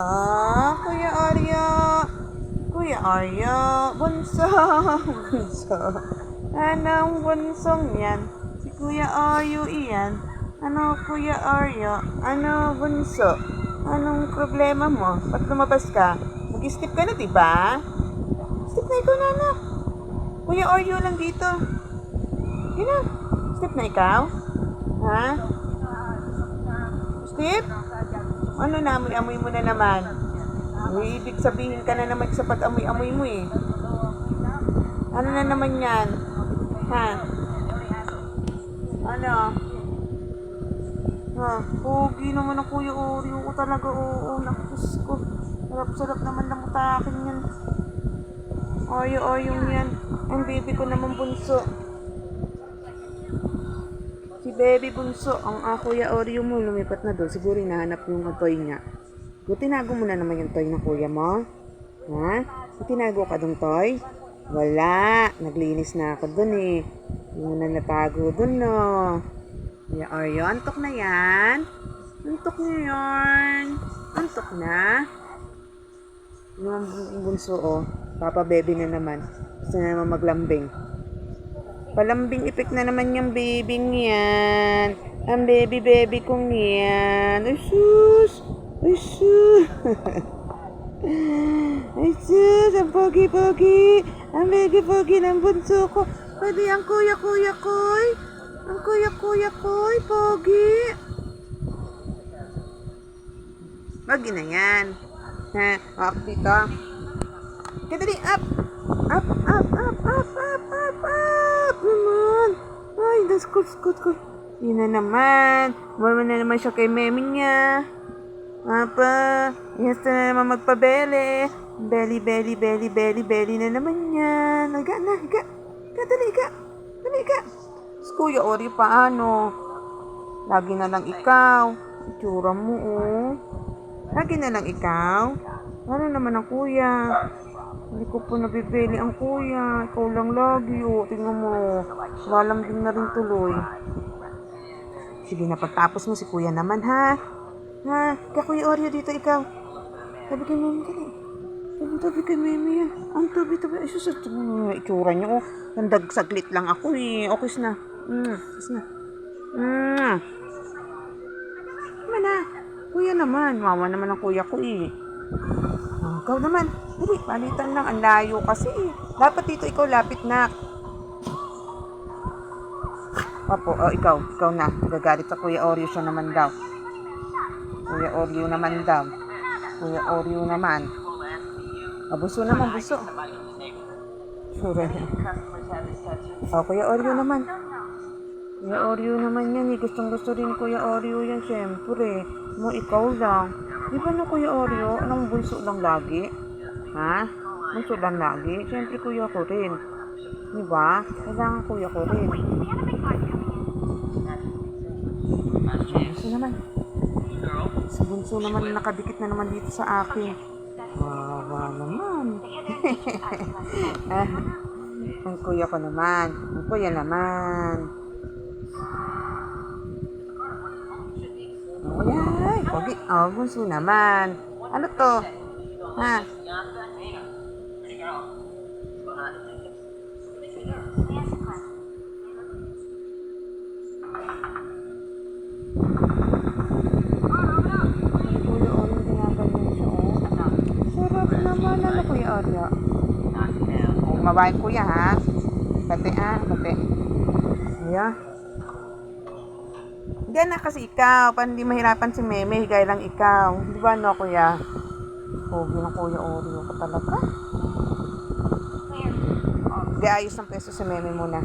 Ah, Kuya Arya. Kuya Arya, bunso. bunso. Anong bunsong yan? Si Kuya Aryo iyan. Ano, Kuya Arya? Ano, bunso? Anong problema mo? Ba't lumabas ka? Mag-skip ka na, di ba? Skip na ikaw, nanak. Kuya Aryo lang dito. Yun na. Skip na ikaw? Ha? Skip? Ano na, amoy-amoy mo na naman. May ibig sabihin ka na naman sa pag-amoy-amoy mo eh. Ano na naman yan? Ha? Ano? Ha? Pogi naman ang Kuya Oreo ko talaga. Oo, nakus ko. Sarap-sarap naman ng mutakin yan. Oreo-Oreo yan. Ang baby ko naman bunso. Si Baby Bunso, ang uh, Kuya Oreo mo, lumipat na doon. Siguro hinahanap yung toy niya. Kung tinago mo na naman yung toy ng kuya mo. Ha? Kung tinago ka dong toy? Wala. Naglinis na ako doon eh. Hindi mo na natago doon no. Kuya Oreo, antok na yan? Antok na yan? Antok na? Yung bun- bunso oh. Papa baby na naman. Gusto na naman maglambing. Palambing ipik na naman yung babing yan. Ang baby-baby kong yan. Ay sus! Ay sus! Ay sus! Ang pogi-pogi! Ang pogi-pogi ng bunso ko. Pwede ang kuya-kuya koy. Ang kuya-kuya koy. Pogi. Pogi na yan. Ha? Up dito. Kadali, up! Up, up, up, up, up, up, up! Naman! Ay, das ko, skut ko. Yun na naman. Mama na naman siya kay memi niya. Apa, yes na naman magpabele. Belly, belly, belly, belly, belly na naman yan. Higa na, higa. Higa, dali, higa. Dali, higa. Kuya Ori, paano? Lagi na lang ikaw. Itsura mo, oh. Lagi na lang ikaw. Ano naman ang kuya? Hindi ko po nabibili ang kuya. Ikaw lang lagi, oh. Tingnan mo. Lalambing na rin tuloy. Sige na, pagtapos mo si kuya naman, ha? Ha? Kaya kuya Oreo dito, ikaw. Tabi kay mami ka Tabi, tabi kay mami yan. Ang tabi, tabi. Ay, sus, ito mo itsura niyo, oh. Nandag saglit lang ako, eh. Okay na. Mm, okay na. Mm. Tama na. Kuya naman. Mama naman ang kuya ko, eh. Ikaw naman. Dali, palitan lang. Ang layo kasi eh. Dapat dito ikaw lapit na. Opo, oh, ikaw. Ikaw na. Nagagalit sa Kuya Oreo siya naman daw. Kuya Oreo naman daw. Kuya Oreo naman. Oh, buso naman, buso. Sure. Oh, Kuya Oreo naman. Kuya Oreo naman yan eh. Gustong gusto rin Kuya Oreo yan, syempre. Mo ikaw lang. Di ba na Kuya Oreo? Anong bunso lang lagi? Ha? Bunso lang lagi? Syempre Kuya ko rin. Di ba? Kailangan Kuya ko rin. Bunso naman. Si Bunso naman nakadikit na naman dito sa akin. Wawa naman. Ang kuya ko naman. Ang kuya naman. Ay, pogi. Oh, bunso naman. Ano to? Ha? Naman, ano, kuya, ha? Bate, ah, bate. Ayan. Hindi na kasi ikaw, para hindi mahirapan si Meme, higay lang ikaw. Di ba no, kuya? Pogi ng kuya Oreo ko talaga. Hindi, ayos ng peso si Meme muna.